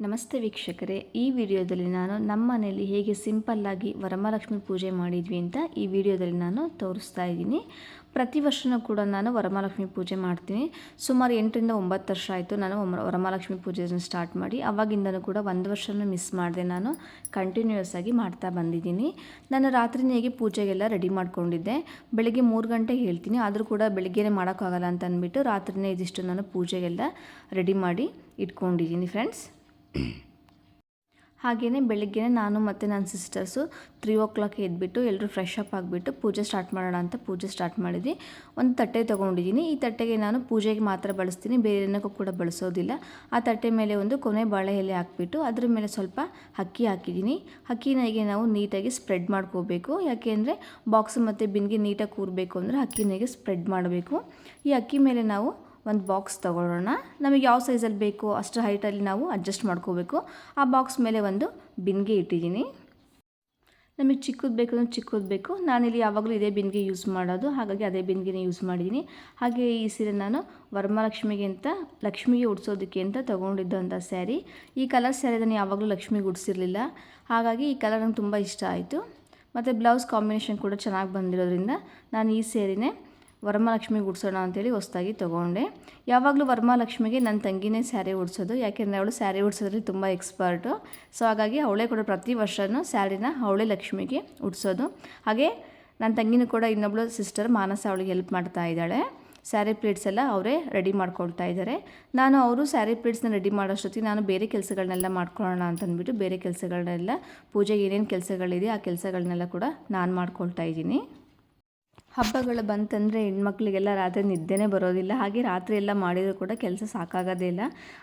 ನಮಸ್ತೆ ವೀಕ್ಷಕರೇ. ಈ ವಿಡಿಯೋದಲ್ಲಿ ನಾನು ನಮ್ಮ ಮನೆಯಲ್ಲಿ ಹೇಗೆ ಸಿಂಪಲ್ಲಾಗಿ ವರಮಹಾಲಕ್ಷ್ಮಿ ಪೂಜೆ ಮಾಡಿದ್ವಿ ಅಂತ ಈ ವಿಡಿಯೋದಲ್ಲಿ ನಾನು ತೋರಿಸ್ತಾ ಇದ್ದೀನಿ. ಪ್ರತಿ ವರ್ಷನೂ ಕೂಡ ನಾನು ವರಮಹಾಲಕ್ಷ್ಮಿ ಪೂಜೆ ಮಾಡ್ತೀನಿ. ಸುಮಾರು ಎಂಟರಿಂದ ಒಂಬತ್ತು ವರ್ಷ ಆಯಿತು ನಾನು ವರಮಹಾಲಕ್ಷ್ಮಿ ಪೂಜೆಯನ್ನು ಸ್ಟಾರ್ಟ್ ಮಾಡಿ, ಅವಾಗಿಂದನೂ ಕೂಡ ಒಂದು ವರ್ಷನೂ ಮಿಸ್ ಮಾಡಿದೆ ನಾನು ಕಂಟಿನ್ಯೂಯಸ್ ಆಗಿ ಮಾಡ್ತಾ ಬಂದಿದ್ದೀನಿ. ನಾನು ರಾತ್ರಿನೇ ಹೇಗೆ ಪೂಜೆಗೆಲ್ಲ ರೆಡಿ ಮಾಡ್ಕೊಂಡಿದ್ದೆ. ಬೆಳಗ್ಗೆ ಮೂರು ಗಂಟೆಗೆ ಹೇಳ್ತೀನಿ, ಆದರೂ ಕೂಡ ಬೆಳಿಗ್ಗೆನೇ ಮಾಡೋಕ್ಕಾಗಲ್ಲ ಅಂತ ಅಂದ್ಬಿಟ್ಟು ರಾತ್ರಿನೇ ಇದಿಷ್ಟು ನಾನು ಪೂಜೆಗೆಲ್ಲ ರೆಡಿ ಮಾಡಿ ಇಟ್ಕೊಂಡಿದ್ದೀನಿ ಫ್ರೆಂಡ್ಸ್ ಹಾಗೆಯೇ ಬೆಳಿಗ್ಗೆ ನಾನು ಮತ್ತು ನನ್ನ ಸಿಸ್ಟರ್ಸು ತ್ರೀ ಓ ಕ್ಲಾಕ್ ಎದ್ಬಿಟ್ಟು ಎಲ್ಲರೂ ಫ್ರೆಶ್ ಅಪ್ ಆಗಿಬಿಟ್ಟು ಪೂಜೆ ಸ್ಟಾರ್ಟ್ ಮಾಡೋಣ ಅಂತ ಪೂಜೆ ಸ್ಟಾರ್ಟ್ ಮಾಡಿದ್ವಿ. ಒಂದು ತಟ್ಟೆ ತೊಗೊಂಡಿದ್ದೀನಿ. ಈ ತಟ್ಟೆಗೆ ನಾನು ಪೂಜೆಗೆ ಮಾತ್ರ ಬಳಸ್ತೀನಿ. ಬೇರೆ ಏನಕ್ಕೂ ಕೂಡ ಬಳಸೋದಿಲ್ಲ. ಆ ತಟ್ಟೆ ಮೇಲೆ ಒಂದು ಕೊನೆ ಬಾಳೆ ಎಲೆ ಹಾಕ್ಬಿಟ್ಟು ಅದ್ರ ಮೇಲೆ ಸ್ವಲ್ಪ ಅಕ್ಕಿ ಹಾಕಿದ್ದೀನಿ. ಅಕ್ಕಿನ ಹೀಗೆ ನಾವು ನೀಟಾಗಿ ಸ್ಪ್ರೆಡ್ ಮಾಡ್ಕೋಬೇಕು. ಯಾಕೆಂದರೆ ಬಾಕ್ಸ್ ಮತ್ತು ಬಿನ್ಗೆ ನೀಟಾಗಿ ಕೂರಬೇಕು ಅಂದರೆ ಅಕ್ಕಿನ ಹೀಗೆ ಸ್ಪ್ರೆಡ್ ಮಾಡಬೇಕು. ಈ ಅಕ್ಕಿ ಮೇಲೆ ನಾವು ಒಂದು ಬಾಕ್ಸ್ ತೊಗೊಳ್ಳೋಣ. ನಮಗೆ ಯಾವ ಸೈಜಲ್ಲಿ ಬೇಕು ಅಷ್ಟು ಹೈಟಲ್ಲಿ ನಾವು ಅಡ್ಜಸ್ಟ್ ಮಾಡ್ಕೋಬೇಕು. ಆ ಬಾಕ್ಸ್ ಮೇಲೆ ಒಂದು ಬಿನ್ಗೆ ಇಟ್ಟಿದ್ದೀನಿ. ನಮಗೆ ಚಿಕ್ಕದು ಬೇಕು ಅಂದರೆ ಚಿಕ್ಕದು ಬೇಕು. ನಾನಿಲ್ಲಿ ಯಾವಾಗಲೂ ಇದೇ ಬಿನ್ಗೆ ಯೂಸ್ ಮಾಡೋದು. ಹಾಗಾಗಿ ಅದೇ ಬಿನ್ಗೆನೇ ಯೂಸ್ ಮಾಡಿದ್ದೀನಿ. ಹಾಗೆ ಈ ಸೀರೆ ನಾನು ವರಮಹಾಲಕ್ಷ್ಮಿಗೆ ಅಂತ, ಲಕ್ಷ್ಮಿಗೆ ಉಡ್ಸೋದಕ್ಕೆ ಅಂತ ತೊಗೊಂಡಿದ್ದಂಥ ಸ್ಯಾರಿ. ಈ ಕಲರ್ ಸ್ಯಾರಿ ನಾನು ಯಾವಾಗಲೂ ಲಕ್ಷ್ಮಿಗೆ ಉಡ್ಸಿರಲಿಲ್ಲ. ಹಾಗಾಗಿ ಈ ಕಲರ್ ನಂಗೆ ತುಂಬ ಇಷ್ಟ ಆಯಿತು. ಮತ್ತು ಬ್ಲೌಸ್ ಕಾಂಬಿನೇಷನ್ ಕೂಡ ಚೆನ್ನಾಗಿ ಬಂದಿರೋದ್ರಿಂದ ನಾನು ಈ ಸ್ಯಾರಿನೇ ವರಮಹಾಲಕ್ಷ್ಮಿಗೆ ಉಡ್ಸೋಣ ಅಂತೇಳಿ ಹೊಸ್ದಾಗಿ ತೊಗೊಂಡೆ. ಯಾವಾಗಲೂ ವರಮಹಾಲಕ್ಷ್ಮಿಗೆ ನನ್ನ ತಂಗಿನೇ ಸ್ಯಾರಿ ಉಡ್ಸೋದು. ಯಾಕೆಂದರೆ ಅವಳು ಸ್ಯಾರಿ ಉಡ್ಸೋದ್ರಲ್ಲಿ ತುಂಬ ಎಕ್ಸ್ಪರ್ಟು. ಸೊ ಹಾಗಾಗಿ ಅವಳೇ ಕೂಡ ಪ್ರತಿ ವರ್ಷವೂ ಸ್ಯಾರಿನ ಅವಳೇ ಲಕ್ಷ್ಮಿಗೆ ಉಡ್ಸೋದು. ಹಾಗೆ ನನ್ನ ತಂಗಿನೂ ಕೂಡ ಇನ್ನೊಬ್ಳು ಸಿಸ್ಟರ್ ಮಾನಸ ಅವಳಿಗೆ ಹೆಲ್ಪ್ ಮಾಡ್ತಾ ಇದ್ದಾಳೆ. ಸ್ಯಾರಿ ಪ್ಲೇಟ್ಸ್ ಎಲ್ಲ ಅವರೇ ರೆಡಿ ಮಾಡ್ಕೊಳ್ತಾ ಇದ್ದಾರೆ. ನಾನು ಅವರು ಸ್ಯಾರಿ ಪ್ಲೇಟ್ಸ್ನ ರೆಡಿ ಮಾಡೋಷ್ಟೊತ್ತಿಗೆ ನಾನು ಬೇರೆ ಕೆಲಸಗಳನ್ನೆಲ್ಲ ಮಾಡ್ಕೊಳ್ಳೋಣ ಅಂತ ಅಂದ್ಬಿಟ್ಟು ಬೇರೆ ಕೆಲಸಗಳನ್ನೆಲ್ಲ ಪೂಜೆಗೆ ಏನೇನು ಕೆಲಸಗಳಿದೆ ಆ ಕೆಲಸಗಳನ್ನೆಲ್ಲ ಕೂಡ ನಾನು ಮಾಡ್ಕೊಳ್ತಾ ಇದ್ದೀನಿ. ಹಬ್ಬಗಳು ಬಂತಂದರೆ ಹೆಣ್ಮಕ್ಳಿಗೆಲ್ಲ ರಾತ್ರಿ ನಿದ್ದೆನೇ ಬರೋದಿಲ್ಲ. ಹಾಗೆ ರಾತ್ರಿ ಎಲ್ಲ ಮಾಡಿದರೂ ಕೂಡ ಕೆಲಸ ಸಾಕಾಗೋದೇ ಇಲ್ಲ.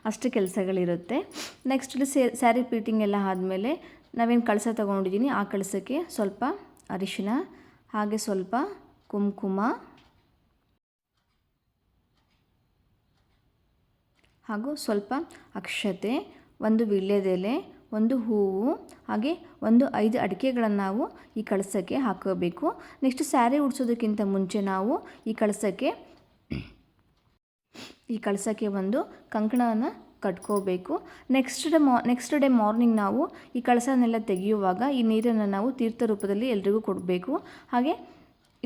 ಅಷ್ಟು ಕೆಲಸಗಳಿರುತ್ತೆ. ನೆಕ್ಸ್ಟ್ ಸೇ ಸ್ಯಾರಿ ಪ್ಲೀಟಿಂಗ್ ಎಲ್ಲ ಆದಮೇಲೆ ನಾವೇನು ಕಳಸ ತೊಗೊಂಡಿದ್ದೀನಿ ಆ ಕಳಸಕ್ಕೆ ಸ್ವಲ್ಪ ಅರಿಶಿನ, ಹಾಗೆ ಸ್ವಲ್ಪ ಕುಂಕುಮ, ಹಾಗೂ ಸ್ವಲ್ಪ ಅಕ್ಷತೆ, ಒಂದು ವೀಳ್ಯದೆಲೆ ಒಂದು ಹೂವು, ಹಾಗೆ ಒಂದು ಐದು ಅಡಿಕೆಗಳನ್ನು ನಾವು ಈ ಕಳಸಕ್ಕೆ ಹಾಕಬೇಕು. ನೆಕ್ಸ್ಟ್ ಸ್ಯಾರಿ ಉಡ್ಸೋದಕ್ಕಿಂತ ಮುಂಚೆ ನಾವು ಈ ಕಳಸಕ್ಕೆ ಈ ಕಳಸಕ್ಕೆ ಒಂದು ಕಂಕಣವನ್ನು ಕಟ್ಕೋಬೇಕು. ನೆಕ್ಸ್ಟ್ ಡೇ ಮಾ ನೆಕ್ಸ್ಟ್ ಡೇ ಮಾರ್ನಿಂಗ್ ನಾವು ಈ ಕಳಸನೆಲ್ಲ ತೆಗೆಯುವಾಗ ಈ ನೀರನ್ನು ನಾವು ತೀರ್ಥ ರೂಪದಲ್ಲಿ ಎಲ್ರಿಗೂ ಕೊಡಬೇಕು. ಹಾಗೆ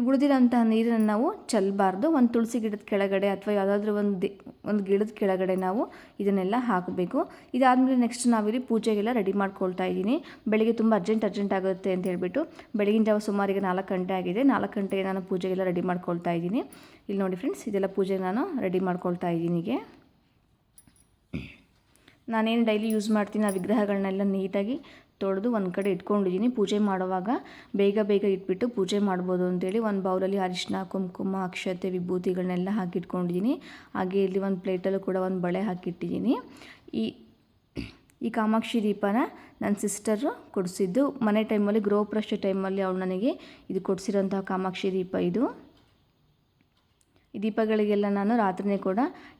ಉಳಿದಿರೋಂತಹ ನೀರನ್ನು ನಾವು ಚೆಲ್ಲಬಾರ್ದು ಒಂದು ತುಳಸಿ ಗಿಡದ ಕೆಳಗಡೆ ಅಥವಾ ಯಾವುದಾದ್ರೂ ಒಂದು ಒಂದು ಗಿಡದ ಕೆಳಗಡೆ ನಾವು ಇದನ್ನೆಲ್ಲ ಹಾಕಬೇಕು. ಇದಾದಮೇಲೆ ನೆಕ್ಸ್ಟ್ ನಾವಿಲ್ಲಿ ಪೂಜೆಗೆಲ್ಲ ರೆಡಿ ಮಾಡ್ಕೊಳ್ತಾ ಇದ್ದೀನಿ. ಬೆಳಿಗ್ಗೆ ತುಂಬ ಅರ್ಜೆಂಟ್ ಅರ್ಜೆಂಟ್ ಆಗುತ್ತೆ ಅಂತ ಹೇಳ್ಬಿಟ್ಟು ಬೆಳಗಿನ ಜಾವ ಸುಮಾರಿಗೆ ನಾಲ್ಕು ಗಂಟೆ ಆಗಿದೆ. ನಾಲ್ಕು ಗಂಟೆಗೆ ನಾನು ಪೂಜೆಗೆಲ್ಲ ರೆಡಿ ಮಾಡ್ಕೊಳ್ತಾ ಇದ್ದೀನಿ. ಇಲ್ಲಿ ನೋಡಿ ಫ್ರೆಂಡ್ಸ್ ಇದೆಲ್ಲ ಪೂಜೆಗೆ ನಾನು ರೆಡಿ ಮಾಡ್ಕೊಳ್ತಾ ಇದ್ದೀನಿ ಹೀಗೆ. ನಾನೇನು ಡೈಲಿ ಯೂಸ್ ಮಾಡ್ತೀನಿ? ಆ ವಿಗ್ರಹಗಳನ್ನೆಲ್ಲ ನೀಟಾಗಿ ತೊಳೆದು ಒಂದು ಕಡೆ ಇಟ್ಕೊಂಡಿದ್ದೀನಿ ಪೂಜೆ ಮಾಡುವಾಗ ಬೇಗ ಬೇಗ ಇಟ್ಬಿಟ್ಟು ಪೂಜೆ ಮಾಡ್ಬೋದು ಅಂತೇಳಿ ಒಂದು ಬೌಲಲ್ಲಿ ಅರಿಶಿನ ಕುಂಕುಮ, ಅಕ್ಷತೆ, ವಿಭೂತಿಗಳನ್ನೆಲ್ಲ ಹಾಕಿಟ್ಕೊಂಡಿದ್ದೀನಿ ಹಾಗೆ ಇಲ್ಲಿ ಒಂದು ಪ್ಲೇಟಲ್ಲೂ ಕೂಡ ಒಂದು ಬಳೆ ಹಾಕಿಟ್ಟಿದ್ದೀನಿ ಈ ಈ ಕಾಮಾಕ್ಷಿ ದೀಪನ ನನ್ನ ಸಿಸ್ಟರು ಕೊಡಿಸಿದ್ದು. ಮನೆ ಟೈಮಲ್ಲಿ ಗೃಹಪ್ರಶ್ನೆ ಟೈಮಲ್ಲಿ ಅವಳು ನನಗೆ ಇದು ಕೊಡಿಸಿರೋಂತಹ ಕಾಮಾಕ್ಷಿ ದೀಪ ಇದು. ಈ ದೀಪಗಳಿಗೆಲ್ಲ ನಾನು ರಾತ್ರಿನೇ ಕೂಡ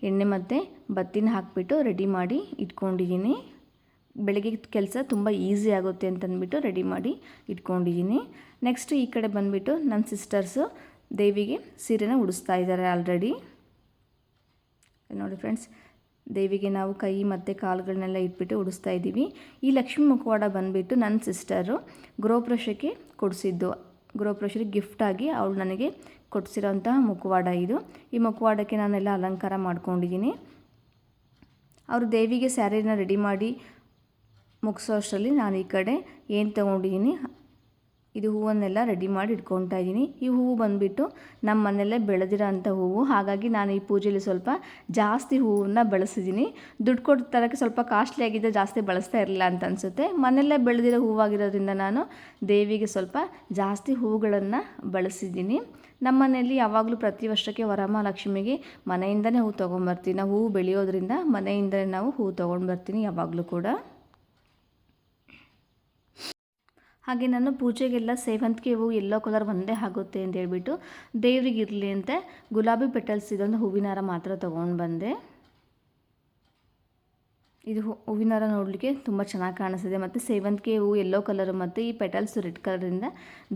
ಎಣ್ಣೆ ಮತ್ತು ಬತ್ತಿನ ಹಾಕಿಬಿಟ್ಟು ರೆಡಿ ಮಾಡಿ ಇಟ್ಕೊಂಡಿದ್ದೀನಿ ಬೆಳಗ್ಗೆ ಕೆಲಸ ತುಂಬ ಈಸಿ ಆಗುತ್ತೆ ಅಂತಂದ್ಬಿಟ್ಟು ರೆಡಿ ಮಾಡಿ ಇಟ್ಕೊಂಡಿದ್ದೀನಿ. ನೆಕ್ಸ್ಟ್ ಈ ಕಡೆ ಬಂದುಬಿಟ್ಟು ನನ್ನ ಸಿಸ್ಟರ್ಸು ದೇವಿಗೆ ಸೀರೆನ ಉಡಿಸ್ತಾ ಇದ್ದಾರೆ ಆಲ್ರೆಡಿ ನೋಡಿ ಫ್ರೆಂಡ್ಸ್ ದೇವಿಗೆ ನಾವು ಕೈ ಮತ್ತು ಕಾಲುಗಳನ್ನೆಲ್ಲ ಇಟ್ಬಿಟ್ಟು ಉಡಿಸ್ತಾ ಇದ್ದೀವಿ. ಈ ಲಕ್ಷ್ಮೀ ಮುಖವಾಡ ಬಂದುಬಿಟ್ಟು ನನ್ನ ಸಿಸ್ಟರು ಗೃಹಪ್ರವೇಶಕ್ಕೆ ಕೊಡಿಸಿದ್ದು. ಗೃಹಪ್ರವೇಶಕ್ಕೆ ಗಿಫ್ಟಾಗಿ ಅವಳು ನನಗೆ ಕೊಡಿಸಿರೋಂತಹ ಮುಖವಾಡ ಇದು. ಈ ಮುಖವಾಡಕ್ಕೆ ನಾನೆಲ್ಲ ಅಲಂಕಾರ ಮಾಡ್ಕೊಂಡಿದ್ದೀನಿ. ಅವರು ದೇವಿಗೆ ಸ್ಯಾರಿನ ರೆಡಿ ಮಾಡಿ ಮುಗಿಸೋ ಅಷ್ಟರಲ್ಲಿ ನಾನು ಈ ಕಡೆ ಏನು ತೊಗೊಂಡಿದ್ದೀನಿ ಇದು ಹೂವನ್ನೆಲ್ಲ ರೆಡಿ ಮಾಡಿ ಇಟ್ಕೊತಾ ಇದ್ದೀನಿ ಈ ಹೂವು ಬಂದುಬಿಟ್ಟು ನಮ್ಮ ಮನೆಯಲ್ಲೇ ಬೆಳೆದಿರೋ ಅಂಥ ಹೂವು. ಹಾಗಾಗಿ ನಾನು ಈ ಪೂಜೆಯಲ್ಲಿ ಸ್ವಲ್ಪ ಜಾಸ್ತಿ ಹೂವನ್ನ ಬೆಳೆಸಿದ್ದೀನಿ ದುಡ್ಡು ಕೊಟ್ಟು ತರೋಕ್ಕೆ ಸ್ವಲ್ಪ ಕಾಸ್ಟ್ಲಿ ಆಗಿದ್ದರೆ ಜಾಸ್ತಿ ಬಳಸ್ತಾ ಇರಲಿಲ್ಲ ಅಂತ ಅನಿಸುತ್ತೆ. ಮನೆಯಲ್ಲೇ ಬೆಳೆದಿರೋ ಹೂವಾಗಿರೋದ್ರಿಂದ ನಾನು ದೇವಿಗೆ ಸ್ವಲ್ಪ ಜಾಸ್ತಿ ಹೂವುಗಳನ್ನು ಬಳಸಿದ್ದೀನಿ ನಮ್ಮ ಮನೆಯಲ್ಲಿ ಯಾವಾಗಲೂ ಪ್ರತಿ ವರ್ಷಕ್ಕೆ ವರಮಹಾಲಕ್ಷ್ಮಿಗೆ ಮನೆಯಿಂದನೇ ಹೂವು ತೊಗೊಂಬರ್ತೀನಿ ನಾವು ಹೂವು ಬೆಳೆಯೋದ್ರಿಂದ ಮನೆಯಿಂದಲೇ ನಾವು ಹೂವು ತೊಗೊಂಡು ಬರ್ತೀನಿ ಯಾವಾಗಲೂ ಕೂಡ. ಹಾಗೆ ನಾನು ಪೂಜೆಗೆಲ್ಲ ಸೇವಂತಿಗೆ ಹೂವು ಎಲ್ಲೋ ಕಲರ್ ಒಂದೇ ಆಗುತ್ತೆ ಅಂತ ಹೇಳ್ಬಿಟ್ಟು ದೇವ್ರಿಗೆ ಇರಲಿ ಅಂತ ಗುಲಾಬಿ ಪೆಟಲ್ಸ್ ಇದೊಂದು ಹೂವಿನ ಹಾರ ಮಾತ್ರ ತೊಗೊಂಡು ಬಂದೆ. ಇದು ಹೂವಿನಾರ ನೋಡಲಿಕ್ಕೆ ತುಂಬ ಚೆನ್ನಾಗಿ ಕಾಣಿಸ್ತಿದೆ. ಮತ್ತು ಸೇವಂತಿಗೆ ಹೂವು ಎಲ್ಲೋ ಕಲರು ಮತ್ತು ಈ ಪೆಟಲ್ಸ್ ರೆಡ್ ಕಲರಿಂದ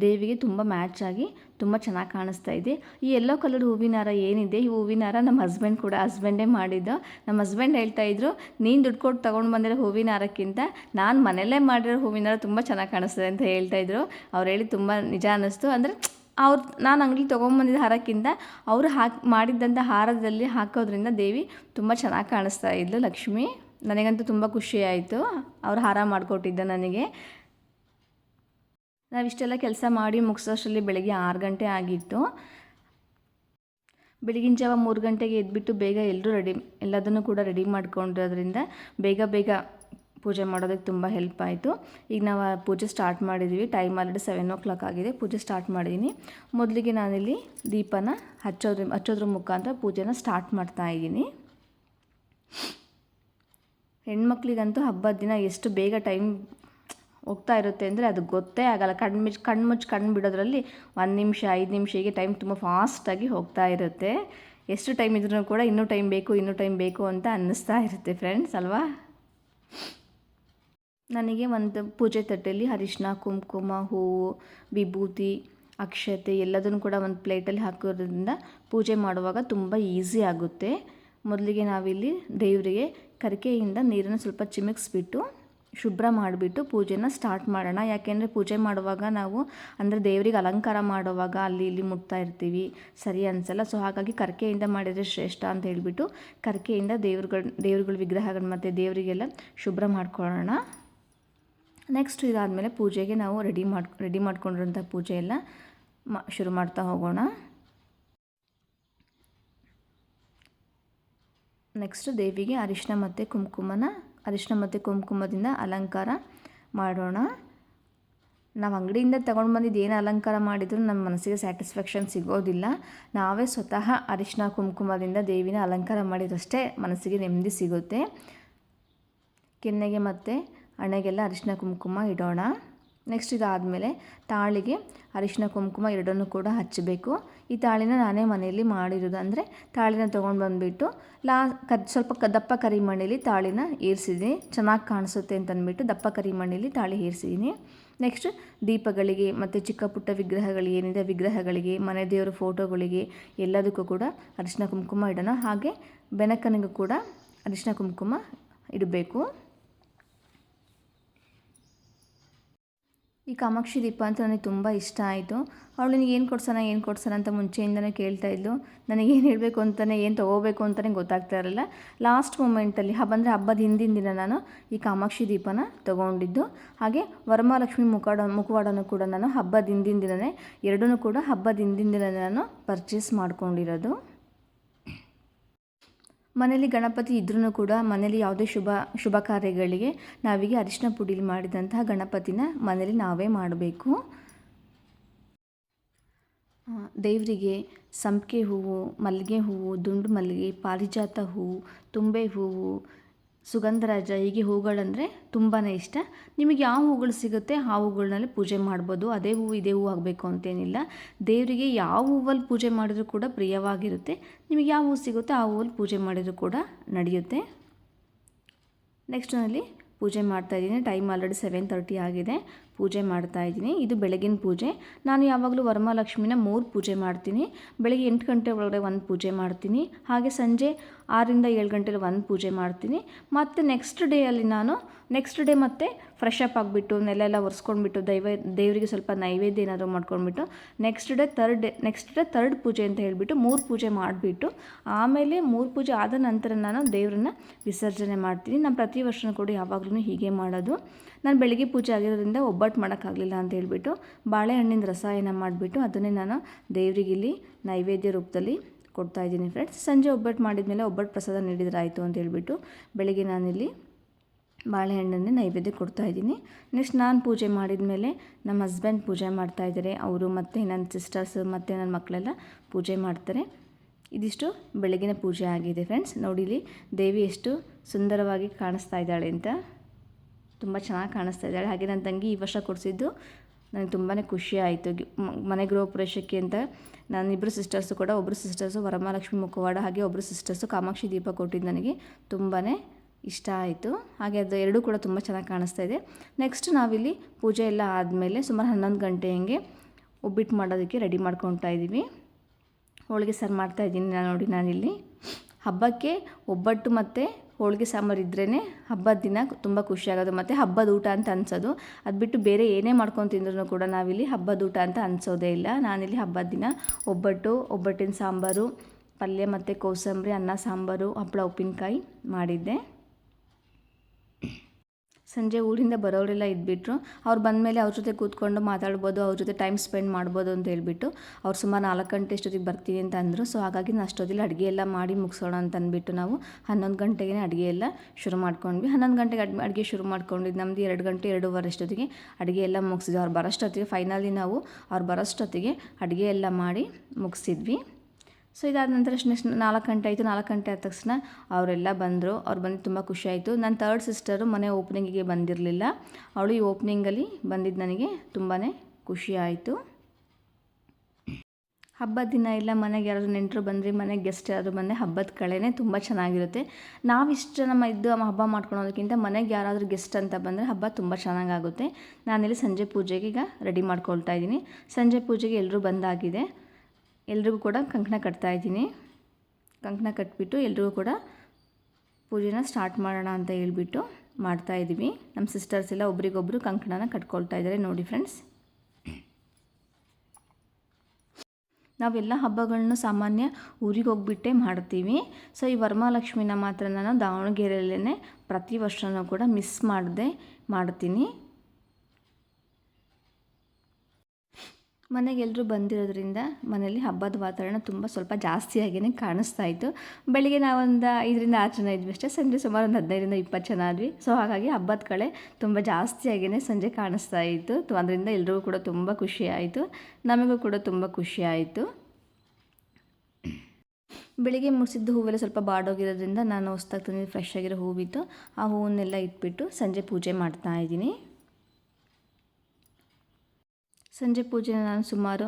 ದೇವಿಗೆ ತುಂಬ ಮ್ಯಾಚ್ ಆಗಿ ತುಂಬ ಚೆನ್ನಾಗಿ ಕಾಣಿಸ್ತಾ ಇದೆ. ಈ ಎಲ್ಲೋ ಕಲರ್ ಹೂವಿನ ಹಾರ ಏನಿದೆ? ಈ ಹೂವಿನ ಹಾರ ನಮ್ಮ ಹಸ್ಬೆಂಡ್ ಕೂಡ ಹಸ್ಬೆಂಡೇ ಮಾಡಿದ್ದು. ನಮ್ಮ ಹಸ್ಬೆಂಡ್ ಹೇಳ್ತಾ ಇದ್ರು, ನೀನು ದುಡ್ಡು ಕೊಟ್ಟು ತೊಗೊಂಡು ಬಂದಿರೋ ಹೂವಿನ ಹಾರಕ್ಕಿಂತ ನಾನು ಮನೆಯಲ್ಲೇ ಮಾಡಿರೋ ಹೂವಿನ ಹಾರ ತುಂಬ ಚೆನ್ನಾಗಿ ಕಾಣಿಸ್ತದೆ ಅಂತ ಹೇಳ್ತಾ ಇದ್ರು. ಅವ್ರು ಹೇಳಿ ತುಂಬ ನಿಜ ಅನ್ನಿಸ್ತು. ಅಂದರೆ ಅವ್ರು ನಾನು ಅಂಗಡಿ ತೊಗೊಂಬಂದಿದ್ದ ಹಾರಕ್ಕಿಂತ ಅವರು ಹಾಕಿ ಮಾಡಿದ್ದಂಥ ಹಾರದಲ್ಲಿ ಹಾಕೋದ್ರಿಂದ ದೇವಿ ತುಂಬ ಚೆನ್ನಾಗಿ ಕಾಣಿಸ್ತಾ ಇದ್ಲು. ಲಕ್ಷ್ಮಿ ನನಗಂತೂ ತುಂಬ ಖುಷಿ ಆಯಿತು. ಅವ್ರು ಹಾರ ಮಾಡಿಕೊಟ್ಟಿದ್ದ ನನಗೆ. ನಾವಿಷ್ಟೆಲ್ಲ ಕೆಲಸ ಮಾಡಿ ಮುಗಿಸೋಷ್ಟರಲ್ಲಿ ಬೆಳಗ್ಗೆ ಆರು ಗಂಟೆ ಆಗಿತ್ತು. ಬೆಳಗಿನ ಜಾವ ಮೂರು ಗಂಟೆಗೆ ಎದ್ಬಿಟ್ಟು ಬೇಗ ಎಲ್ಲರೂ ರೆಡಿ, ಎಲ್ಲದನ್ನು ಕೂಡ ರೆಡಿ ಮಾಡ್ಕೊಂಡಿರೋದ್ರಿಂದ ಬೇಗ ಬೇಗ ಪೂಜೆ ಮಾಡೋದಕ್ಕೆ ತುಂಬ ಹೆಲ್ಪ್ ಆಯಿತು. ಈಗ ನಾವು ಪೂಜೆ ಸ್ಟಾರ್ಟ್ ಮಾಡಿದ್ದೀವಿ. Time already seven o'clock ಆಗಿದೆ. ಪೂಜೆ ಸ್ಟಾರ್ಟ್ ಮಾಡಿದ್ದೀನಿ. ಮೊದಲಿಗೆ ನಾನಿಲ್ಲಿ ದೀಪನ ಹಚ್ಚೋದ್ರ ಹಚ್ಚೋದ್ರ ಮುಖಾಂತರ ಪೂಜೆನ ಸ್ಟಾರ್ಟ್ ಮಾಡ್ತಾ ಇದ್ದೀನಿ. ಹೆಣ್ಮಕ್ಳಿಗಂತೂ ಹಬ್ಬದ ದಿನ ಎಷ್ಟು ಬೇಗ ಟೈಮ್ ಹೋಗ್ತಾ ಇರುತ್ತೆ ಅಂದರೆ ಅದು ಗೊತ್ತೇ ಆಗಲ್ಲ. ಕಣ್ಣು ಮುಚ್ಚಿ ಕಣ್ಣು ಮುಚ್ಚಿ ಕಣ್ಣು ಬಿಡೋದ್ರಲ್ಲಿ ಒಂದು ನಿಮಿಷ, ಐದು ನಿಮಿಷ ಹೀಗೆ ಟೈಮ್ ತುಂಬ ಫಾಸ್ಟಾಗಿ ಹೋಗ್ತಾ ಇರುತ್ತೆ. ಎಷ್ಟು ಟೈಮ್ ಇದ್ರೂ ಕೂಡ ಇನ್ನೂ ಟೈಮ್ ಬೇಕು, ಇನ್ನೂ ಟೈಮ್ ಬೇಕು ಅಂತ ಅನ್ನಿಸ್ತಾ ಇರುತ್ತೆ ಫ್ರೆಂಡ್ಸ್ ಅಲ್ವಾ? ನನಗೆ ಒಂದು ಪೂಜೆ ತಟ್ಟೆಯಲ್ಲಿ ಅರಿಶಿನ ಕುಂಕುಮ, ಹೂವು, ವಿಭೂತಿ, ಅಕ್ಷತೆ ಎಲ್ಲದನ್ನು ಕೂಡ ಒಂದು ಪ್ಲೇಟಲ್ಲಿ ಹಾಕೋದ್ರಿಂದ ಪೂಜೆ ಮಾಡುವಾಗ ತುಂಬ ಈಸಿ ಆಗುತ್ತೆ. ಮೊದಲಿಗೆ ನಾವಿಲ್ಲಿ ದೇವರಿಗೆ ಕರಿಕೆಯಿಂದ ನೀರನ್ನು ಸ್ವಲ್ಪ ಚಿಮುಕ್ಸ್ಬಿಟ್ಟು ಶುಭ್ರ ಮಾಡಿಬಿಟ್ಟು ಪೂಜೆನ ಸ್ಟಾರ್ಟ್ ಮಾಡೋಣ. ಯಾಕೆಂದರೆ ಪೂಜೆ ಮಾಡುವಾಗ ನಾವು ಅಂದರೆ ದೇವರಿಗೆ ಅಲಂಕಾರ ಮಾಡುವಾಗ ಅಲ್ಲಿ ಇಲ್ಲಿ ಮುಟ್ತಾ ಇರ್ತೀವಿ. ಸರಿ ಅನಿಸಲ್ಲ. ಸೊ ಹಾಗಾಗಿ ಕರ್ಕೆಯಿಂದ ಮಾಡಿದರೆ ಶ್ರೇಷ್ಠ ಅಂತ ಹೇಳಿಬಿಟ್ಟು ಕರ್ಕೆಯಿಂದ ದೇವ್ರುಗಳ ದೇವ್ರುಗಳ ವಿಗ್ರಹಗಳು ಮತ್ತು ದೇವರಿಗೆಲ್ಲ ಶುಭ್ರ ಮಾಡ್ಕೊಳ್ಳೋಣ. ನೆಕ್ಸ್ಟ್ ಇದಾದಮೇಲೆ ಪೂಜೆಗೆ ನಾವು ರೆಡಿ ಮಾಡಿ ರೆಡಿ ಮಾಡ್ಕೊಂಡಿರೋಂಥ ಪೂಜೆ ಎಲ್ಲ ಮಾ, ಶುರು ಮಾಡ್ತಾ ಹೋಗೋಣ. ನೆಕ್ಸ್ಟ್ ದೇವಿಗೆ ಅರಿಶಿನ ಮತ್ತು ಕುಂಕುಮನ ಅರಿಶಿನ ಮತ್ತು ಕುಂಕುಮದಿಂದ ಅಲಂಕಾರ ಮಾಡೋಣ. ನಾವು ಅಂಗಡಿಯಿಂದ ತೊಗೊಂಡು ಬಂದಿದ್ದು ಏನು ಅಲಂಕಾರ ಮಾಡಿದರೂ ನಮ್ಮ ಮನಸ್ಸಿಗೆ ಸ್ಯಾಟಿಸ್ಫ್ಯಾಕ್ಷನ್ ಸಿಗೋದಿಲ್ಲ. ನಾವೇ ಸ್ವತಃ ಅರಿಶಿನ ಕುಂಕುಮದಿಂದ ದೇವಿನ ಅಲಂಕಾರ ಮಾಡಿದಷ್ಟೇ ಮನಸ್ಸಿಗೆ ನೆಮ್ಮದಿ ಸಿಗುತ್ತೆ. ಕೆನ್ನೆಗೆ ಮತ್ತು ಹಣೆಗೆಲ್ಲ ಅರಿಶಿನ ಕುಂಕುಮ ಇಡೋಣ. ನೆಕ್ಸ್ಟ್ ಇದಾದಮೇಲೆ ತಾಳಿಗೆ ಅರಿಶಿನ, ಕುಂಕುಮ ಎರಡನ್ನೂ ಕೂಡ ಹಚ್ಚಬೇಕು. ಈ ತಾಳಿನ ನಾನೇ ಮನೆಯಲ್ಲಿ ಮಾಡಿರೋದು ಅಂದರೆ ತಾಳಿನ ತೊಗೊಂಡು ಬಂದುಬಿಟ್ಟು ಲಾ ಕ ಸ್ವಲ್ಪ ಕ ದಪ್ಪ ಕರಿಮಣ್ಣಲ್ಲಿ ತಾಳಿನ ಏರಿಸಿದ್ದೀನಿ. ಚೆನ್ನಾಗಿ ಕಾಣಿಸುತ್ತೆ ಅಂತಂದ್ಬಿಟ್ಟು ದಪ್ಪ ದಪ್ಪ ಕರಿಮಣ್ಣಲ್ಲಿ ತಾಳಿ ಏರಿಸಿದ್ದೀನಿ. ನೆಕ್ಸ್ಟ್ ದೀಪಗಳಿಗೆ ಮತ್ತು ಚಿಕ್ಕ ಪುಟ್ಟ ವಿಗ್ರಹಗಳಿಗೆ, ಏನಿದೆ ವಿಗ್ರಹಗಳಿಗೆ, ಮನೆ ದೇವರ ಫೋಟೋಗಳಿಗೆ ಎಲ್ಲದಕ್ಕೂ ಕೂಡ ಅರಿಶಿನ, ಕುಂಕುಮ ಇಡೋಣ. ಹಾಗೆ ಬೆನಕನಿಗೂ ಕೂಡ ಅರಿಶಿನ, ಕುಂಕುಮ ಇಡಬೇಕು. ಈ ಕಾಮಾಕ್ಷಿ ದೀಪ ಅಂತ ನನಗೆ ತುಂಬ ಇಷ್ಟ ಆಯಿತು. ಅವಳು ನನಗೆ ಏನು ಕೊಡ್ಸೋಣ ಏನು ಕೊಡ್ಸೋಣ ಅಂತ ಮುಂಚೆಯಿಂದನೇ ಕೇಳ್ತಾ ಇದ್ಲು. ನನಗೆ ಏನು ಹೇಳಬೇಕು ಅಂತಲೇ ಏನು ತೊಗೋಬೇಕು ಅಂತಲೇ ಗೊತ್ತಾಗ್ತಾ ಇರಲಿಲ್ಲ. ಲಾಸ್ಟ್ ಮೂಮೆಂಟಲ್ಲಿ ಹಬ್ಬ ಅಂದರೆ ಹಬ್ಬದ ಹಿಂದಿನ ದಿನ ನಾನು ಈ ಕಾಮಾಕ್ಷಿ ದೀಪನ ತೊಗೊಂಡಿದ್ದು. ಹಾಗೆ ವರಮಹಾಲಕ್ಷ್ಮಿ ಮುಖವಾಡ ಮುಖವಾಡನೂ ಕೂಡ ನಾನು ಹಬ್ಬದ ಹಿಂದಿನ ದಿನವೇ ಎರಡೂ ಕೂಡ ಹಬ್ಬದ ಹಿಂದಿನ ದಿನ ನಾನು ಪರ್ಚೇಸ್ ಮಾಡ್ಕೊಂಡಿರೋದು. ಮನೇಲಿ ಗಣಪತಿ ಇದ್ರೂ ಕೂಡ ಮನೇಲಿ ಯಾವುದೇ ಶುಭ ಶುಭ ಕಾರ್ಯಗಳಿಗೆ ನಾವೀಗ ಅರಿಶಿನ ಪುಡಿಲಿ ಮಾಡಿದಂತಹ ಗಣಪತಿನ ಮನೇಲಿ ನಾವೇ ಮಾಡಬೇಕು. ದೇವರಿಗೆ ಸಂಪಿಗೆ ಹೂವು, ಮಲ್ಲಿಗೆ ಹೂವು, ದುಂಡು ಮಲ್ಲಿಗೆ, ಪಾರಿಜಾತ ಹೂವು, ತುಂಬೆ ಹೂವು ಸುಗಂಧರಾಜ ಹೀಗೆ ಹೂಗಳಂದರೆ ತುಂಬಾ ಇಷ್ಟ. ನಿಮಗೆ ಯಾವ ಹೂಗಳು ಸಿಗುತ್ತೆ ಆ ಹೂಗಳನ್ನೆಲ್ಲ ಪೂಜೆ ಮಾಡ್ಬೋದು. ಅದೇ ಹೂವು, ಇದೇ ಹೂವು ಆಗಬೇಕು ಅಂತೇನಿಲ್ಲ. ದೇವರಿಗೆ ಯಾವ ಹೂವಲ್ಲಿ ಪೂಜೆ ಮಾಡಿದರೂ ಕೂಡ ಪ್ರಿಯವಾಗಿರುತ್ತೆ. ನಿಮಗೆ ಯಾವ ಹೂವು ಸಿಗುತ್ತೆ ಆ ಹೂವಲ್ಲಿ ಪೂಜೆ ಮಾಡಿದರೂ ಕೂಡ ನಡೆಯುತ್ತೆ. ನೆಕ್ಸ್ಟ್ನಲ್ಲಿ ಪೂಜೆ ಮಾಡ್ತಾ ಇದ್ದೀನಿ. ಟೈಮ್ ಆಲ್ರೆಡಿ ಸೆವೆನ್ ತರ್ಟಿ ಆಗಿದೆ. ಪೂಜೆ ಮಾಡ್ತಾ ಇದ್ದೀನಿ. ಇದು ಬೆಳಗಿನ ಪೂಜೆ. ನಾನು ಯಾವಾಗಲೂ ವರಮಹಾಲಕ್ಷ್ಮಿನ ಮೂರು ಪೂಜೆ ಮಾಡ್ತೀನಿ. ಬೆಳಗ್ಗೆ ಎಂಟು ಗಂಟೆ ಒಳಗಡೆ ಒಂದು ಪೂಜೆ ಮಾಡ್ತೀನಿ. ಹಾಗೆ ಸಂಜೆ ಆರರಿಂದ ಏಳು ಗಂಟೆಲಿ ಒಂದು ಪೂಜೆ ಮಾಡ್ತೀನಿ. ಮತ್ತು ನೆಕ್ಸ್ಟ್ ಡೇಯಲ್ಲಿ ನಾನು ನೆಕ್ಸ್ಟ್ ಡೇ ಮತ್ತೆ ಫ್ರೆಶ್ ಅಪ್ ಆಗಿಬಿಟ್ಟು ನೆಲೆಲ್ಲ ಒರೆಸ್ಕೊಂಡ್ಬಿಟ್ಟು, ದೈವ, ದೇವರಿಗೆ ಸ್ವಲ್ಪ ನೈವೇದ್ಯ ಏನಾದರೂ ಮಾಡ್ಕೊಂಡ್ಬಿಟ್ಟು next day third day next day third ಪೂಜೆ ಅಂತ ಹೇಳಿಬಿಟ್ಟು ಮೂರು ಪೂಜೆ ಮಾಡಿಬಿಟ್ಟು, ಆಮೇಲೆ ಮೂರು ಪೂಜೆ ಆದ ನಂತರ ನಾನು ದೇವರನ್ನ ವಿಸರ್ಜನೆ ಮಾಡ್ತೀನಿ. ನಾನು ಪ್ರತಿ ವರ್ಷನೂ ಕೂಡ ಯಾವಾಗಲೂ ಹೀಗೆ ಮಾಡೋದು. ನಾನು ಬೆಳಗ್ಗೆ ಪೂಜೆ ಆಗಿರೋದ್ರಿಂದ ಒಬ್ಬಟ್ಟು ಮಾಡೋಕ್ಕಾಗಲಿಲ್ಲ ಅಂತ ಹೇಳ್ಬಿಟ್ಟು ಬಾಳೆಹಣ್ಣಿನ ರಸಾಯನ ಮಾಡಿಬಿಟ್ಟು ಅದನ್ನೇ ನಾನು ದೇವರಿಗೆ ಇಲ್ಲಿ ನೈವೇದ್ಯ ರೂಪದಲ್ಲಿ ಕೊಡ್ತಾ ಇದ್ದೀನಿ ಫ್ರೆಂಡ್ಸ್ ಸಂಜೆ ಒಬ್ಬಟ್ಟು ಮಾಡಿದ್ಮೇಲೆ ಒಬ್ಬಟ್ಟು ಪ್ರಸಾದ ನೀಡಿದ್ರೆ ಆಯಿತು ಅಂತ ಹೇಳ್ಬಿಟ್ಟು ಬೆಳಗ್ಗೆ ನಾನಿಲ್ಲಿ ಬಾಳೆಹಣ್ಣನ್ನೇ ನೈವೇದ್ಯ ಕೊಡ್ತಾ ಇದ್ದೀನಿ. ನೆಕ್ಸ್ಟ್ ನಾನು ಪೂಜೆ ಮಾಡಿದ ಮೇಲೆ ನಮ್ಮ ಹಸ್ಬೆಂಡ್ ಪೂಜೆ ಮಾಡ್ತಾ ಇದ್ದಾರೆ. ಅವರು ಮತ್ತು ನನ್ನ ಸಿಸ್ಟರ್ಸ್ ಮತ್ತು ನನ್ನ ಮಕ್ಕಳೆಲ್ಲ ಪೂಜೆ ಮಾಡ್ತಾರೆ. ಇದಿಷ್ಟು ಬೆಳಗಿನ ಪೂಜೆ ಆಗಿದೆ ಫ್ರೆಂಡ್ಸ್ ನೋಡಿಲಿ ದೇವಿ ಎಷ್ಟು ಸುಂದರವಾಗಿ ಕಾಣಿಸ್ತಾ ಇದ್ದಾಳೆ ಅಂತ ತುಂಬ ಚೆನ್ನಾಗಿ ಕಾಣಿಸ್ತಾ ಇದ್ದಾಳೆ ಹಾಗೆ ನನ್ನ ತಂಗಿ ಈ ವರ್ಷ ಕೊಡಿಸಿದ್ದು ನನಗೆ ತುಂಬಾ ಖುಷಿ ಆಯಿತು. ಮನೆ ಗೃಹ ಪ್ರವೇಶಕ್ಕೆ ಅಂತ ನಾನಿಬ್ಬರು ಸಿಸ್ಟರ್ಸು ಕೂಡ ಒಬ್ಬರು ಸಿಸ್ಟರ್ಸು ವರಮಹಾಲಕ್ಷ್ಮಿ ಮುಖವಾಡ ಹಾಗೆ ಒಬ್ಬರು ಸಿಸ್ಟರ್ಸು ಕಾಮಾಕ್ಷಿ ದೀಪ ಕೊಟ್ಟಿದ್ದು ನನಗೆ ತುಂಬಾ ಇಷ್ಟ ಆಯಿತು. ಹಾಗೆ ಅದು ಎರಡೂ ಕೂಡ ತುಂಬ ಚೆನ್ನಾಗಿ ಕಾಣಿಸ್ತಾ ಇದೆ. ನೆಕ್ಸ್ಟ್ ನಾವಿಲ್ಲಿ ಪೂಜೆ ಎಲ್ಲ ಆದಮೇಲೆ ಸುಮಾರು ಹನ್ನೊಂದು ಗಂಟೆ ಹಂಗೆ ಒಬ್ಬಿಟ್ಟು ಮಾಡೋದಕ್ಕೆ ರೆಡಿ ಮಾಡ್ಕೊತಾ ಇದ್ದೀವಿ. ಹೋಳಿಗೆ ಮಾಡ್ತಾ ಮಾಡ್ತಾಯಿದ್ದೀನಿ ನಾನು ನೋಡಿ ನಾನಿಲ್ಲಿ. ಹಬ್ಬಕ್ಕೆ ಒಬ್ಬಟ್ಟು ಮತ್ತು ಹೋಳಿಗೆ ಸಾಂಬಾರು ಇದ್ರೇ ಹಬ್ಬದ ದಿನ ತುಂಬ ಖುಷಿಯಾಗೋದು ಮತ್ತು ಹಬ್ಬದ ಊಟ ಅಂತ ಅನ್ಸೋದು. ಅದು ಬಿಟ್ಟು ಬೇರೆ ಏನೇ ಮಾಡ್ಕೊಂಡು ತಿಂದ್ರೂ ಕೂಡ ನಾವಿಲ್ಲಿ ಹಬ್ಬದ ಊಟ ಅಂತ ಅನ್ಸೋದೇ ಇಲ್ಲ. ನಾನಿಲ್ಲಿ ಹಬ್ಬದ ದಿನ ಒಬ್ಬಟ್ಟು, ಒಬ್ಬಟ್ಟಿನ ಸಾಂಬಾರು, ಪಲ್ಯ ಮತ್ತು ಕೋಸಂಬರಿ, ಅನ್ನ ಸಾಂಬಾರು, ಹಪ್ಪಳ ಉಪ್ಪಿನಕಾಯಿ ಮಾಡಿದ್ದೆ. ಸಂಜೆ ಊರಿಂದ ಬರೋರೆಲ್ಲ ಇದ್ಬಿಟ್ರು. ಅವ್ರು ಬಂದಮೇಲೆ ಅವ್ರ ಜೊತೆ ಕೂತ್ಕೊಂಡು ಮಾತಾಡ್ಬೋದು, ಅವ್ರ ಜೊತೆ ಟೈಮ್ ಸ್ಪೆಂಡ್ ಮಾಡ್ಬೋದು ಅಂತ ಹೇಳ್ಬಿಟ್ಟು ಅವ್ರು ಸುಮಾರು ನಾಲ್ಕು ಗಂಟೆ ಇಷ್ಟೊತ್ತಿಗೆ ಬರ್ತೀವಿ ಅಂತ ಅಂದರು. ಸೊ ಹಾಗಾಗಿ ನಾನು ಅಷ್ಟೊತ್ತಿಗೆ ಅಡುಗೆ ಎಲ್ಲ ಮಾಡಿ ಮುಗಿಸೋಣ ಅಂತ ಅಂದ್ಬಿಟ್ಟು ನಾವು ಹನ್ನೊಂದು ಗಂಟೆಗೆ ಅಡುಗೆ ಎಲ್ಲ ಶುರು ಮಾಡ್ಕೊಂಡ್ವಿ. ಹನ್ನೊಂದು ಗಂಟೆಗೆ ಅಡ್, ಅಡುಗೆ ಶುರು ಮಾಡ್ಕೊಂಡಿದ್ದು ನಮ್ಮದು ಎರಡು ಗಂಟೆ ಎರಡೂವರೆ ಅಷ್ಟೊತ್ತಿಗೆ ಅಡುಗೆ ಎಲ್ಲ ಮುಗಿಸಿದ್ವಿ. ಅವ್ರು ಬರೋಷ್ಟೊತ್ತಿಗೆ ಫೈನಲಿ ನಾವು ಅವ್ರು ಬರೋಷ್ಟೊತ್ತಿಗೆ ಅಡುಗೆ ಎಲ್ಲ ಮಾಡಿ ಮುಗಿಸಿದ್ವಿ. ಸೊ ಇದಾದ ನಂತರ ನಾಲ್ಕು ಗಂಟೆ ಆಯಿತು. ನಾಲ್ಕು ಗಂಟೆ ಆದ ತಕ್ಷಣ ಅವರೆಲ್ಲ ಬಂದರು. ಅವ್ರು ಬಂದು ತುಂಬ ಖುಷಿಯಾಯಿತು ನನ್ನ ತರ್ಡ್ ಸಿಸ್ಟರು ಮನೆ ಓಪನಿಂಗಿಗೆ ಬಂದಿರಲಿಲ್ಲ. ಅವಳು ಈ ಓಪನಿಂಗಲ್ಲಿ ಬಂದಿದ್ದು ನನಗೆ ತುಂಬಾ ಖುಷಿ ಆಯಿತು. ಹಬ್ಬದ ದಿನ ಇಲ್ಲ, ಮನೆಗೆ ಯಾರಾದರೂ ನೆಂಟರು ಬಂದರೆ, ಮನೆಗೆ ಗೆಸ್ಟ್ ಯಾರಾದರೂ ಬಂದರೆ ಹಬ್ಬದ ಕಳೆನೇ ತುಂಬ ಚೆನ್ನಾಗಿರುತ್ತೆ. ನಾವು ಇಷ್ಟು ನಮ್ಮ ಇದ್ದು ಹಬ್ಬ ಮಾಡ್ಕೊಳೋದಕ್ಕಿಂತ ಮನೆಗೆ ಯಾರಾದರೂ ಗೆಸ್ಟ್ ಅಂತ ಬಂದರೆ ಹಬ್ಬ ತುಂಬ ಚೆನ್ನಾಗಾಗುತ್ತೆ. ನಾನಿಲ್ಲಿ ಸಂಜೆ ಪೂಜೆಗೆ ಈಗ ರೆಡಿ ಮಾಡ್ಕೊಳ್ತಾ ಇದ್ದೀನಿ. ಸಂಜೆ ಪೂಜೆಗೆ ಎಲ್ಲರೂ ಬಂದಾಗಿದೆ. ಎಲ್ರಿಗೂ ಕೂಡ ಕಂಕಣ ಕಟ್ತಾ ಇದ್ದೀನಿ. ಕಂಕಣ ಕಟ್ಬಿಟ್ಟು ಎಲ್ರಿಗೂ ಕೂಡ ಪೂಜೆನ ಸ್ಟಾರ್ಟ್ ಮಾಡೋಣ ಅಂತ ಹೇಳ್ಬಿಟ್ಟು ಮಾಡ್ತಾ ಇದ್ದೀವಿ. ನಮ್ಮ ಸಿಸ್ಟರ್ಸ್ ಎಲ್ಲ ಒಬ್ರಿಗೊಬ್ರು ಕಂಕಣನ ಕಟ್ಕೊಳ್ತಾ ಇದ್ದಾರೆ ನೋಡಿ ಫ್ರೆಂಡ್ಸ್ ನಾವೆಲ್ಲ ಹಬ್ಬಗಳನ್ನ ಸಾಮಾನ್ಯ ಊರಿಗೆ ಹೋಗ್ಬಿಟ್ಟೆ ಮಾಡ್ತೀವಿ. ಸೊ ಈ ವರ್ಮಾಲಕ್ಷ್ಮಿನ ಮಾತ್ರ ನಾನು ದಾವಣಗೆರೆಯಲ್ಲೇ ಪ್ರತಿ ವರ್ಷನೂ ಕೂಡ ಮಿಸ್ ಮಾಡದೆ ಮಾಡ್ತೀನಿ. ಮನೆಗೆ ಎಲ್ಲರೂ ಬಂದಿರೋದ್ರಿಂದ ಮನೇಲಿ ಹಬ್ಬದ ವಾತಾವರಣ ತುಂಬ ಸ್ವಲ್ಪ ಜಾಸ್ತಿಯಾಗಿಯೇ ಕಾಣಿಸ್ತಾ ಇತ್ತು. ಬೆಳಿಗ್ಗೆ ನಾವೊಂದು ಐದರಿಂದ ಆರು ಜನ ಇದ್ವಿ ಅಷ್ಟೇ, ಸಂಜೆ ಸುಮಾರು ಒಂದು ಹದಿನೈದರಿಂದ ಇಪ್ಪತ್ತು ಜನ ಆದ್ವಿ. ಸೊ ಹಾಗಾಗಿ ಹಬ್ಬದ ಕಳೆ ತುಂಬ ಜಾಸ್ತಿಯಾಗಿಯೇ ಸಂಜೆ ಕಾಣಿಸ್ತಾ ಇತ್ತು. ಅದರಿಂದ ಎಲ್ರಿಗೂ ಕೂಡ ತುಂಬ ಖುಷಿ ಆಯಿತು. ನಮಗೂ ಕೂಡ ತುಂಬ ಖುಷಿ ಆಯಿತು. ಬೆಳಿಗ್ಗೆ ಮುಗಿಸಿದ್ದು ಹೂವೆಲ್ಲ ಸ್ವಲ್ಪ ಬಾಡೋಗಿರೋದ್ರಿಂದ ನಾನು ಹೊಸ್ದಾಗಿ ತಂದಿದ್ದು ಫ್ರೆಶ್ ಆಗಿರೋ ಹೂವಿತ್ತು. ಆ ಹೂವನ್ನೆಲ್ಲ ಇಟ್ಬಿಟ್ಟು ಸಂಜೆ ಪೂಜೆ ಮಾಡ್ತಾ ಇದ್ದೀನಿ. ಸಂಜೆ ಪೂಜೆ ನಾನು ಸುಮಾರು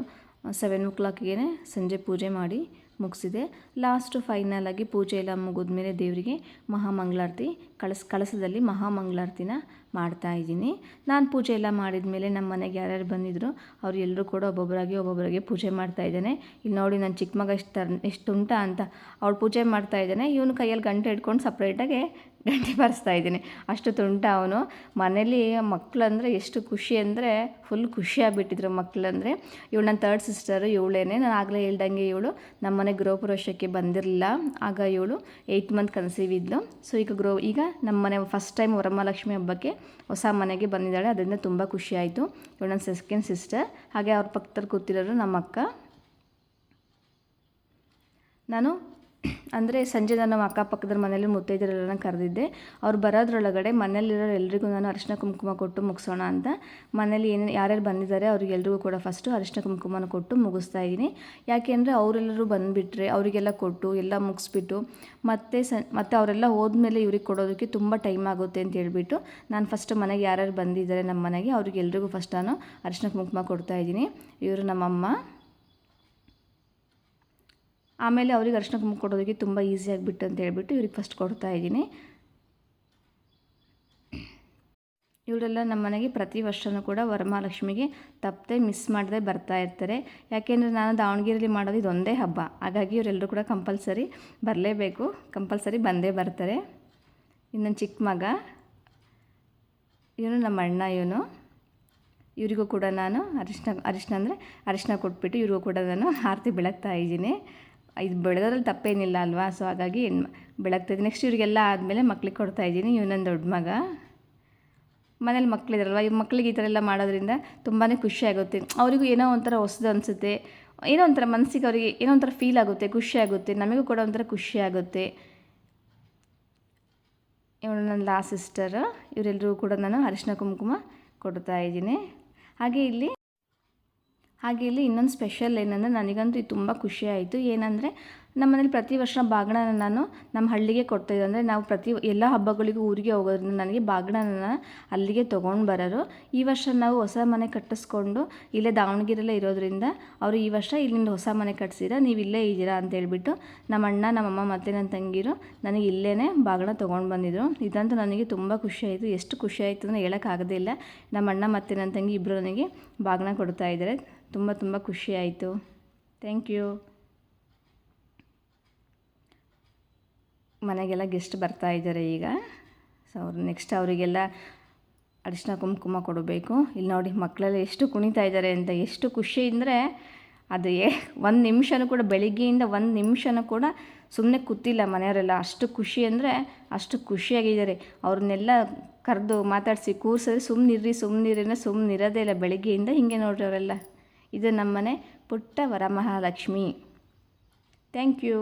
ಸೆವೆನ್ ಓ ಕ್ಲಾಕಿಗೆ ಸಂಜೆ ಪೂಜೆ ಮಾಡಿ ಮುಗಿಸಿದೆ. ಲಾಸ್ಟು ಫೈನಲಾಗಿ ಪೂಜೆ ಎಲ್ಲ ಮುಗಿದ್ಮೇಲೆ ದೇವರಿಗೆ ಮಹಾಮಂಗಳಾರತಿ, ಕಳಸ, ಕಳಸದಲ್ಲಿ ಮಹಾಮಂಗಳಾರತಿನ ಮಾಡ್ತಾ ಇದ್ದೀನಿ. ನಾನು ಪೂಜೆ ಎಲ್ಲ ಮಾಡಿದ ಮೇಲೆ ನಮ್ಮ ಮನೆಗೆ ಯಾರ್ಯಾರು ಬಂದಿದ್ರು, ಅವ್ರು ಎಲ್ಲರೂ ಕೂಡ ಒಬ್ಬೊಬ್ಬರಾಗಿ ಒಬ್ಬೊಬ್ಬರಾಗಿ ಪೂಜೆ ಮಾಡ್ತಾ ಇದ್ದಾನೆ. ಇಲ್ಲಿ ನೋಡಿ ನನ್ನ ಚಿಕ್ಕ ಮಗ ಎಷ್ಟು ತರ ಅಂತ. ಅವ್ಳು ಪೂಜೆ ಮಾಡ್ತಾ ಇದ್ದಾನೆ. ಇವನು ಕೈಯಲ್ಲಿ ಗಂಟೆ ಇಟ್ಕೊಂಡು ಸಪ್ರೇಟಾಗಿ ಗಂಟೆ ಬಾರಿಸ್ತಾ ಇದ್ದೀನಿ. ಅಷ್ಟು ತುಂಟ ಅವನು. ಮನೇಲಿ ಮಕ್ಕಳಂದರೆ ಎಷ್ಟು ಖುಷಿ ಅಂದರೆ, ಫುಲ್ ಖುಷಿಯಾಗಿಬಿಟ್ಟಿದ್ರು ಮಕ್ಕಳಂದರೆ ಇವಳು ನನ್ನ ತರ್ಡ್ ಸಿಸ್ಟರು, ಇವಳೇನೆ. ನಾನು ಆಗಲೇ ಹೇಳ್ದಂಗೆ ಇವಳು. ನಮ್ಮ ಮನೆ ಗೃಹಪ್ರವೇಶಕ್ಕೆ ಬಂದಿರಲಿಲ್ಲ. ಆಗ ಇವಳು ಏಯ್ಟ್ ಮಂತ್ ಕನ್ಸೀವ್ ಇದ್ಲು. ಸೊ ಈಗ ಗೃಹ, ಈಗ ನಮ್ಮ ಮನೆ ಫಸ್ಟ್ ಟೈಮ್ ವರಮಹಾಲಕ್ಷ್ಮಿ ಹಬ್ಬಕ್ಕೆ ಹೊಸ ಮನೆಗೆ ಬಂದಿದ್ದಾಳೆ, ಅದರಿಂದ ತುಂಬ ಖುಷಿಯಾಯಿತು ಇವಳು ನನ್ನ ಸೆಕೆಂಡ್ ಸಿಸ್ಟರ್ ಹಾಗೆ ಅವ್ರ ಪಕ್ಕದಲ್ಲಿ ಕೂತಿರೋರು ನಮ್ಮ ಅಕ್ಕ ನಾನು ಅಂದರೆ ಸಂಜೆ ನಾನು ಅಕ್ಕಪಕ್ಕದ ಮನೇಲಿ ಮುತ್ತೈದರೆಲ್ಲ ಕರೆದಿದ್ದೆ. ಅವ್ರು ಬರೋದ್ರೊಳಗಡೆ ಮನೇಲಿರೋರು ಎಲ್ರಿಗೂ ನಾನು ಅರಿಶಿನ ಕುಂಕುಮ ಕೊಟ್ಟು ಮುಗಿಸೋಣ ಅಂತ. ಮನೇಲಿ ಏನು ಯಾರ್ಯಾರು ಬಂದಿದ್ದಾರೆ ಅವ್ರಿಗೆಲ್ರಿಗೂ ಕೂಡ ಫಸ್ಟು ಅರಿಶಿನ ಕುಂಕುಮನ ಕೊಟ್ಟು ಮುಗಿಸ್ತಾ ಇದ್ದೀನಿ. ಯಾಕೆಂದರೆ ಅವರೆಲ್ಲರೂ ಬಂದುಬಿಟ್ರೆ ಅವರಿಗೆಲ್ಲ ಕೊಟ್ಟು ಎಲ್ಲ ಮುಗಿಸ್ಬಿಟ್ಟು ಮತ್ತೆ ಸ, ಮತ್ತು ಅವರೆಲ್ಲ ಹೋದ್ಮೇಲೆ ಇವ್ರಿಗೆ ಕೊಡೋದಕ್ಕೆ ತುಂಬ ಟೈಮ್ ಆಗುತ್ತೆ ಅಂತ ಹೇಳ್ಬಿಟ್ಟು ನಾನು ಫಸ್ಟ್ ಮನೆಗೆ ಯಾರ್ಯಾರು ಬಂದಿದ್ದಾರೆ ನಮ್ಮ ಮನೆಗೆ ಅವ್ರಿಗೆಲ್ರಿಗೂ ಫಸ್ಟ್ ನಾನು ಅರಿಶಿನ ಕುಂಕುಮ ಕೊಡ್ತಾ ಇದ್ದೀನಿ. ಇವರು ನಮ್ಮಮ್ಮ. ಆಮೇಲೆ ಅವ್ರಿಗೆ ಅರ್ಶಿನ ಕುಂಕುಮ ಕೊಡೋದಕ್ಕೆ ತುಂಬ ಈಸಿ ಆಗಿಬಿಟ್ಟು ಅಂತ ಹೇಳ್ಬಿಟ್ಟು ಇವ್ರಿಗೆ ಫಸ್ಟ್ ಕೊಡ್ತಾ ಇದ್ದೀನಿ. ಇವರೆಲ್ಲ ನಮ್ಮ ಮನೆಗೆ ಪ್ರತಿ ವರ್ಷವೂ ಕೂಡ ವರಮಹಾಲಕ್ಷ್ಮಿಗೆ ತಪ್ಪದೆ ಮಿಸ್ ಮಾಡದೆ ಬರ್ತಾ ಇರ್ತಾರೆ. ಯಾಕೆಂದರೆ ನಾನು ದಾವಣಗೆರೆಯಲ್ಲಿ ಮಾಡೋದು ಇದೊಂದೇ ಹಬ್ಬ. ಹಾಗಾಗಿ ಇವರೆಲ್ಲರೂ ಕೂಡ ಕಂಪಲ್ಸರಿ ಬರಲೇಬೇಕು. ಕಂಪಲ್ಸರಿ ಬಂದೇ ಬರ್ತಾರೆ. ಇನ್ನೊಂದು ಚಿಕ್ಕ ಮಗ. ಇವನು ನಮ್ಮ ಅಣ್ಣ ಇವನು. ಇವರಿಗೂ ಕೂಡ ನಾನು ಅರಿಶಿನ ಅರಿಶಿನ ಅಂದರೆ ಅರಿಶಿನ ಕೊಟ್ಬಿಟ್ಟು ಇವ್ರಿಗೂ ಕೂಡ ನಾನು ಆರತಿ ಬೆಳಗ್ತಾ ಇದ್ದೀನಿ. ಇದು ಬೆಳೆದ್ರಲ್ಲಿ ತಪ್ಪೇನಿಲ್ಲ ಅಲ್ವಾ? ಸೊ ಹಾಗಾಗಿ ಬೆಳಗ್ತಾಯಿದ್ದೀನಿ ನೆಕ್ಸ್ಟ್ ಇವರಿಗೆಲ್ಲ ಆದಮೇಲೆ ಮಕ್ಳಿಗೆ ಕೊಡ್ತಾ ಇದ್ದೀನಿ ಇವನೊಂದು ದೊಡ್ಡ ಮಗ. ಮನೇಲಿ ಮಕ್ಕಳಿದ್ರಲ್ವ ಈ ಮಕ್ಕಳಿಗೆ ಈ ಥರ ಎಲ್ಲ ಮಾಡೋದ್ರಿಂದ ತುಂಬಾ ಖುಷಿ ಆಗುತ್ತೆ. ಅವರಿಗೂ ಏನೋ ಒಂಥರ ಹೊಸದು ಅನಿಸುತ್ತೆ. ಏನೋ ಒಂಥರ ಮನಸ್ಸಿಗೆ ಅವರಿಗೆ ಏನೋ ಒಂಥರ ಫೀಲ್ ಆಗುತ್ತೆ, ಖುಷಿ ಆಗುತ್ತೆ. ನಮಗೂ ಕೂಡ ಒಂಥರ ಖುಷಿ ಆಗುತ್ತೆ. ಇವಳು ನನ್ನ ಲಾಸ್ಟ್ ಸಿಸ್ಟರ್ ಇವರೆಲ್ಲರೂ ಕೂಡ ನಾನು ಅರಿಶಿನ ಕುಂಕುಮ ಕೊಡ್ತಾ ಇದ್ದೀನಿ. ಹಾಗೆ ಇಲ್ಲಿ ಹಾಗೆ ಇಲ್ಲಿ ಇನ್ನೊಂದು ಸ್ಪೆಷಲ್ ಏನಂದರೆ ನನಗಂತೂ ಇದು ತುಂಬ ಖುಷಿ ಆಯಿತು. ಏನಂದರೆ ನಮ್ಮನೇಲಿ ಪ್ರತಿ ವರ್ಷ ಬಾಗಿಣನ ನಾನು ನಮ್ಮ ಹಳ್ಳಿಗೆ ಕೊಡ್ತಾಯಿದ್ದೆ ಅಂದರೆ ನಾವು ಪ್ರತಿ ಎಲ್ಲ ಹಬ್ಬಗಳಿಗೂ ಊರಿಗೆ ಹೋಗೋದ್ರಿಂದ ನನಗೆ ಬಾಗಿಣನ ಅಲ್ಲಿಗೆ ತೊಗೊಂಡು ಬರೋರು. ಈ ವರ್ಷ ನಾವು ಹೊಸ ಮನೆ ಕಟ್ಟಿಸ್ಕೊಂಡು ಇಲ್ಲೇ ದಾವಣಗೆರೆಯಲ್ಲೇ ಇರೋದ್ರಿಂದ ಅವರು ಈ ವರ್ಷ ಇಲ್ಲಿಂದ ಹೊಸ ಮನೆ ಕಟ್ಸಿರ ನೀವು ಇಲ್ಲೇ ಇದ್ದೀರಾ ಅಂತ ಹೇಳ್ಬಿಟ್ಟು ನಮ್ಮ ಅಣ್ಣ ನಮ್ಮಮ್ಮ ಮತ್ತು ನನ್ನ ತಂಗಿರು ನನಗೆ ಇಲ್ಲೇ ಬಾಗಿಣ ತೊಗೊಂಡು ಬಂದಿದ್ರು. ಇದಂತೂ ನನಗೆ ತುಂಬ ಖುಷಿ ಆಯಿತು. ಎಷ್ಟು ಖುಷಿ ಆಯಿತು ಅಂದರೆ ಹೇಳೋಕ್ಕಾಗೋದಿಲ್ಲ ನಮ್ಮ ಅಣ್ಣ ಮತ್ತು ನನ್ನ ತಂಗಿ ಇಬ್ಬರು ನನಗೆ ಬಾಗಿಣ ಕೊಡ್ತಾ ಇದ್ದಾರೆ. ತುಂಬ ತುಂಬ ಆಯಿತು. ಥ್ಯಾಂಕ್ ಯು ಮನೆಗೆಲ್ಲ ಗೆಸ್ಟ್ ಬರ್ತಾ ಇದ್ದಾರೆ ಈಗ. ಸೊ ಅವ್ರು ನೆಕ್ಸ್ಟ್ ಅವರಿಗೆಲ್ಲ ಅರಿಶಿನ ಕುಂಕುಮ ಕೊಡಬೇಕು. ಇಲ್ಲಿ ನೋಡಿ, ಮಕ್ಕಳೆಲ್ಲ ಎಷ್ಟು ಕುಣಿತಾ ಇದ್ದಾರೆ ಅಂತ ಎಷ್ಟು ಖುಷಿ ಅಂದರೆ ಅದು ಏ ಒಂದು ನಿಮಿಷನೂ ಕೂಡ, ಬೆಳಿಗ್ಗೆಯಿಂದ ಒಂದು ನಿಮಿಷನೂ ಕೂಡ ಸುಮ್ಮನೆ ಕೂತಿಲ್ಲ ಮನೆಯವರೆಲ್ಲ. ಅಷ್ಟು ಖುಷಿ ಅಂದರೆ ಅಷ್ಟು ಖುಷಿಯಾಗಿದ್ದಾರೆ. ಅವ್ರನ್ನೆಲ್ಲ ಕರೆದು ಮಾತಾಡಿಸಿ ಕೂರಿಸಿದ್ರೆ ಸುಮ್ಮನಿರ್ರಿ ಸುಮ್ಮನೆ ಸುಮ್ಮನಿರೋದೇ ಇಲ್ಲ ಬೆಳಿಗ್ಗೆಯಿಂದ ಹೀಗೆ ನೋಡ್ರಿ ಅವರೆಲ್ಲ. ಇದು ನಮ್ಮನೆ ಪುಟ್ಟ ವರಮಹಾಲಕ್ಷ್ಮಿ ಥ್ಯಾಂಕ್ ಯು